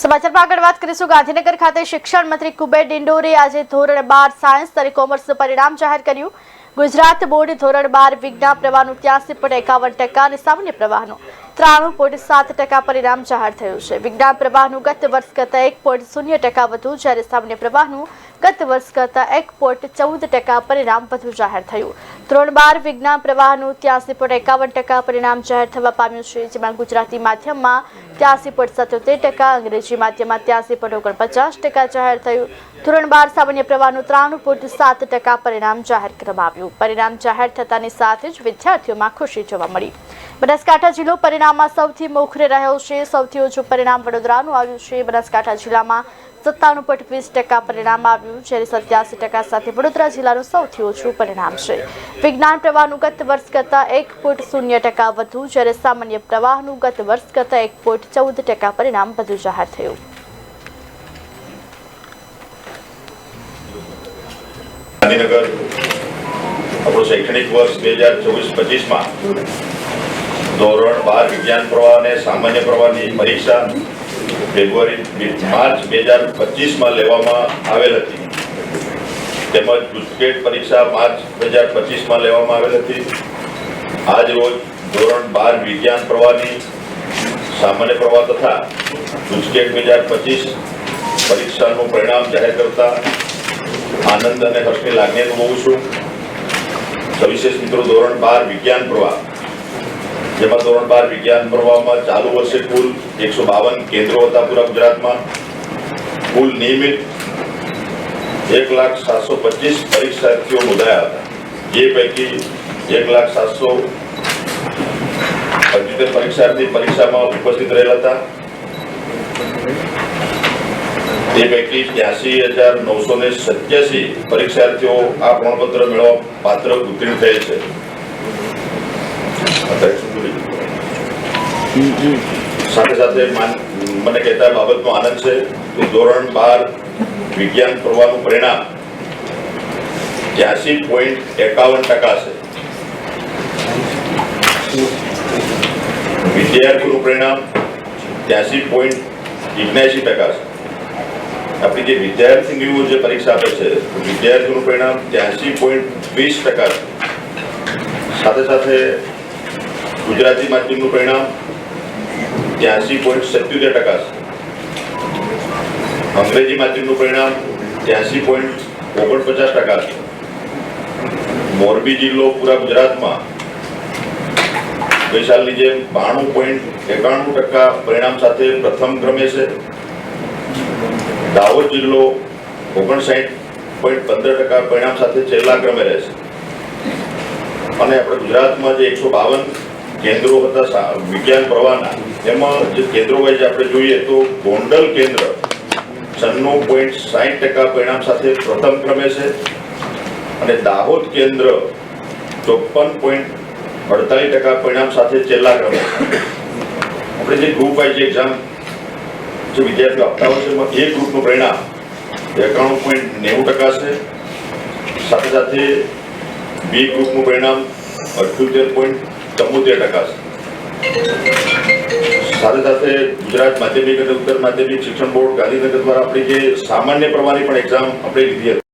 સમાચારમાં આગળ વાત કરીશું. ગાંધીનગર ખાતે શિક્ષણ મંત્રી કુબેર ડિંડોરે આજે ધોરણ બાર સાયન્સ અને કોમર્સનું પરિણામ જાહેર કર્યું. ગુજરાત બોર્ડ ધોરણ બાર વિજ્ઞાન પ્રવાહનું ત્યાસી પોઈન્ટ એકાવન ટકા અને સામાન્ય પ્રવાહનું ત્રાણું પોઈન્ટ સાત ટકા પરિણામ જાહેર થયું છે. વિજ્ઞાન પ્રવાહનું ગત વર્ષ કરતાં એક પોઈન્ટ શૂન્ય ટકા વધુ જ્યારે સામાન્ય પ્રવાહનું ગત વર્ષ કરતાં એક પોઈન્ટ ચૌદ ટકા પરિણામ વધુ જાહેર થયું. ધોરણ બાર વિજ્ઞાન પ્રવાહનું ત્યાસી પોઈન્ટ એકાવન ટકા પરિણામ જાહેર થવા પામ્યું છે, જેમાં ગુજરાતી માધ્યમમાં ત્યાસી પોઈન્ટ સત્યોતેર ટકા, અંગ્રેજી માધ્યમમાં ત્યાસી પોઈન્ટ ઓગણપચાસ ટકા જાહેર થયું. ધોરણ બાર સામાન્ય પ્રવાહનું ત્રાણું પોઈન્ટ સાત ટકા પરિણામ જાહેર કરવામાં આવ્યું. પરિણામ જાહેર થતાની સાથે જ વિદ્યાર્થીઓમાં ખુશી જોવા મળી. બનાસકાંઠા જિલ્લો પરિણામમાં સૌથી મોખરે રહ્યો છે. સૌથી ઓછું પરિણામ વડોદરાનું આવ્યું છે. બનાસકાંઠા જિલ્લામાં સત્તાણું પોઈન્ટ વીસ ટકા પરિણામ આવ્યું, જ્યારે સત્યાસી ટકા સાથે વડોદરા જિલ્લાનું સૌથી ઓછું પરિણામ છે. વિજ્ઞાન પ્રવાહનું ગત વર્ષ કરતાં એક પોઈન્ટ શૂન્ય ટકા વધુ, જ્યારે સામાન્ય પ્રવાહનું ગત વર્ષ કરતાં એક પોઈન્ટ ચૌદ ટકા પરિણામ વધુ જાહેર થયું. ગાંધીનગર, આપણું શૈક્ષણિક વર્ષ બે હજાર ચોવીસ પચીસમાં ધોરણ બાર વિજ્ઞાન પ્રવાહ અને સામાન્ય પ્રવાહની પરીક્ષા ફેબ્રુઆરી માર્ચ બે હજાર પચીસમાં લેવામાં આવેલ હતી. તેમજ ગુજકેટ પરીક્ષા માર્ચ બે હજાર પચીસમાં લેવામાં આવેલ હતી. આજ રોજ ધોરણ બાર વિજ્ઞાન પ્રવાહની સામાન્ય પ્રવાહ તથા ગુજકેટ બે હજાર પચીસ પરીક્ષાનું પરિણામ જાહેર કરતા આનંદ અને હર્ષની લાગણી અનુભવું છું. સવિશેષ મિત્રો, ધોરણ બાર વિજ્ઞાન પ્રવાહ જેમાં ધોરણ બાર વિજ્ઞાન પ્રવાહમાં ચાલુ વર્ષે કુલ એકસો બાવન કેન્દ્રો હતા પૂરા ગુજરાતમાં. કુલ નિયમિત એક લાખ સાતસો પચીસ પરીક્ષાર્થીઓ નોંધાયા હતા. જે પૈકી એક લાખ સાતસો પંચોતેર પરીક્ષાર્થી પરીક્ષામાં ઉપસ્થિત રહેલા હતા. તે પૈકી ત્યાસી હજાર નવસો ને સત્યાસી પરીક્ષાર્થીઓ આ પ્રમાણપત્ર મેળવવા પાત્ર ઉત્તીર્ણ થયેલ છે? સાથે સાથે મને કહેતા બાબતનો આનંદ છે કે ધોરણ બાર વિજ્ઞાન પ્રવાહનું પરિણામ ત્યાસી પોઈન્ટ એકાવન ટકા છે. વિદ્યાર્થીનું પરિણામ ત્યાસી પોઈન્ટ ઓગણસી ટકા છે. આપણી જે વિદ્યાર્થીનીઓ જે પરીક્ષા આપે છે વિદ્યાર્થીઓનું પરિણામ ત્યાસી પોઈન્ટ વીસ ટકા છે. સાથે સાથે ગુજરાતી માધ્યમનું પરિણામ ત્યાસી પોઈન્ટ સત્યોતેર ટકા છે. અંગ્રેજી માધ્યમનું પરિણામ ત્યાસી પોઈન્ટ ઓગણપચાસ ટકા છે. મોરબી જિલ્લો પૂરા ગુજરાતમાં વૈશાલની જેમ બાણું પોઈન્ટ એકાણું ટકા પરિણામ સાથે પ્રથમ ક્રમે છે. દાહોદ જિલ્લો ઓગણસાઠ પોઈન્ટ પંદર ટકા પરિણામ સાથે છેલ્લા ક્રમે રહેશે. અને આપણે ગુજરાતમાં જે એકસો બાવન કેન્દ્રો હતા વિજ્ઞાન પ્રવાહના. એમાં જે કેન્દ્રો વાઇઝ આપણે જોઈએ તો ગોંડલ કેન્દ્ર છન્નું પોઈન્ટ સાઠ ટકા પરિણામ સાથે પ્રથમ ક્રમે છે અને દાહોદ કેન્દ્ર ચોપન પોઈન્ટ અડતાલીસ ટકા પરિણામ સાથે છેલ્લા ક્રમે આપણે જે ગ્રુપ વાઇઝ એક્ઝામ જે વિદ્યાર્થીઓ આપતા હોય છે, એમાં એ ગ્રુપનું પરિણામ એકાણું પોઈન્ટ નેવું ટકા છે. સાથે સાથે બી ગ્રુપનું પરિણામ અઠ્યોતેર પોઈન્ટ ચુમ્મોતેર ટકા છે. સાથે સાથે ગુજરાત માધ્યમિક અને ઉત્તર માધ્યમિક શિક્ષણ બોર્ડ ગાંધીનગર દ્વારા આપણી જે સામાન્ય પ્રવાહની પણ એક્ઝામ આપણે લીધી હતી.